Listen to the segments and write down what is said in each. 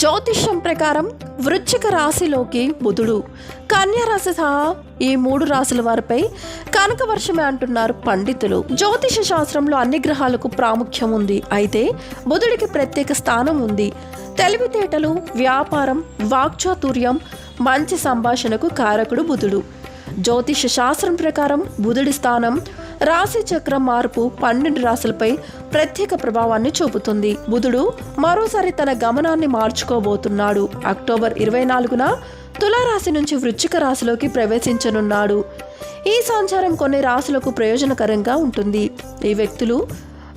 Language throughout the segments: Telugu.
జ్యోతిష్యం ప్రకారం వృశ్చిక రాశిలోకి బుధుడు. కన్యా రాశి సహా ఈ మూడు రాశుల వారిపై కనక వర్షమే అంటున్నారు పండితులు. జ్యోతిష శాస్త్రంలో అన్ని గ్రహాలకు ప్రాముఖ్యం ఉంది. అయితే బుధుడికి ప్రత్యేక స్థానం ఉంది. తెలివితేటలు వ్యాపారం వాక్చాతుర్యం మంచి సంభాషణకు కారకుడు బుధుడు. జ్యోతిష శాస్త్రం ప్రకారం బుధుడి స్థానం రాశి చక్రం మార్పు పన్నెండు రాశులపై ప్రత్యేక ప్రభావాన్ని చూపుతుంది. బుధుడు మరోసారి తన గమనాన్ని మార్చుకోబోతున్నాడు. అక్టోబర్ ఇరవై నాలుగున తులారాశి నుంచి వృశ్చిక రాశిలోకి ప్రవేశించనున్నాడు. ఈ సంచారం కొన్ని రాశులకు ప్రయోజనకరంగా ఉంటుంది. ఈ వ్యక్తులు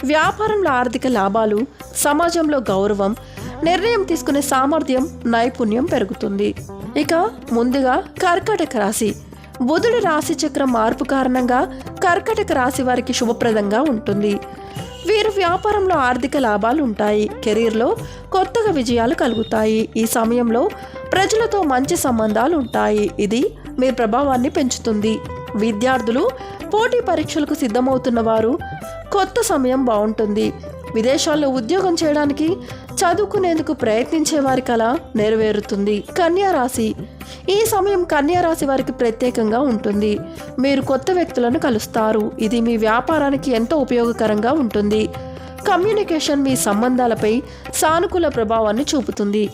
వ్యాపారంలో ఆర్థిక లాభాలు సమాజంలో గౌరవం నిర్ణయం తీసుకునే సామర్థ్యం నైపుణ్యం పెరుగుతుంది. ఇక ముందుగా కర్కాటక రాశి. బుధుడు రాశి చక్రం మార్పు కారణంగా కర్కటక రాశి వారికి శుభప్రదంగా ఉంటుంది. వీరు వ్యాపారంలో ఆర్థిక లాభాలు ఉంటాయి. కెరీర్లో కొత్తగా విజయాలు కలుగుతాయి. ఈ సమయంలో ప్రజలతో మంచి సంబంధాలు ఉంటాయి. ఇది మీ ప్రభావాన్ని పెంచుతుంది. విద్యార్థులు పోటీ పరీక్షలకు సిద్ధమవుతున్న వారు కొత్త సమయం బాగుంటుంది. విదేశాల్లో ఉద్యోగం చేయడానికి చదువుకునేందుకు ప్రయత్నించే వారి కళ నెరవేరుతుంది. కన్యా రాశి. ఈ సమయం కన్యా రాశి వారికి ప్రత్యేకంగా ఉంటుంది. మీరు కొత్త వ్యక్తులను కలుస్తారు. ఇది మీ వ్యాపారానికి ఎంతో ఉపయోగకరంగా ఉంటుంది. కమ్యూనికేషన్ మీ సంబంధాలపై సానుకూల ప్రభావాన్ని చూపుతుంది.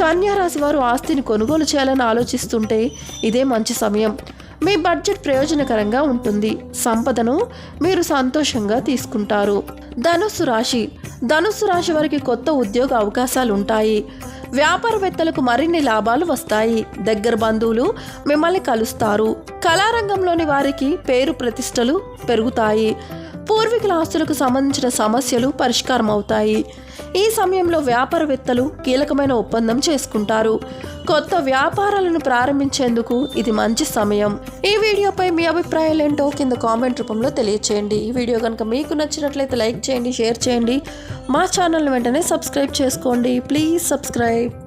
కన్యా రాశి వారు ఆస్తిని కొనుగోలు చేయాలని ఆలోచిస్తుంటే ఇదే మంచి సమయం. మీ బడ్జెట్ ప్రయోజనకరంగా ఉంటుంది. సంపదను మీరు సంతోషంగా తీసుకుంటారు. ధనుస్సు రాశి. ధనుస్సు రాశి వారికి కొత్త ఉద్యోగ అవకాశాలు ఉంటాయి వ్యాపారవేత్తలకు మరిన్ని లాభాలు వస్తాయి. దగ్గర బంధువులు మిమ్మల్ని కలుస్తారు. కళారంగంలోని వారికి పేరు ప్రతిష్టలు పెరుగుతాయి. పూర్వీకుల ఆస్తులకు సంబంధించిన సమస్యలు పరిష్కారం అవుతాయి ఈ సమయంలో వ్యాపారవేత్తలు కీలకమైన ఒప్పందం చేసుకుంటారు. కొత్త వ్యాపారాలను ప్రారంభించేందుకు ఇది మంచి సమయం. ఈ వీడియోపై మీ అభిప్రాయాలు ఏంటో కింద కామెంట్ రూపంలో తెలియచేయండి. ఈ వీడియో కనుక మీకు నచ్చినట్లయితే లైక్ చేయండి షేర్ చేయండి. మా ఛానల్ వెంటనే సబ్స్క్రైబ్ చేసుకోండి. Please subscribe.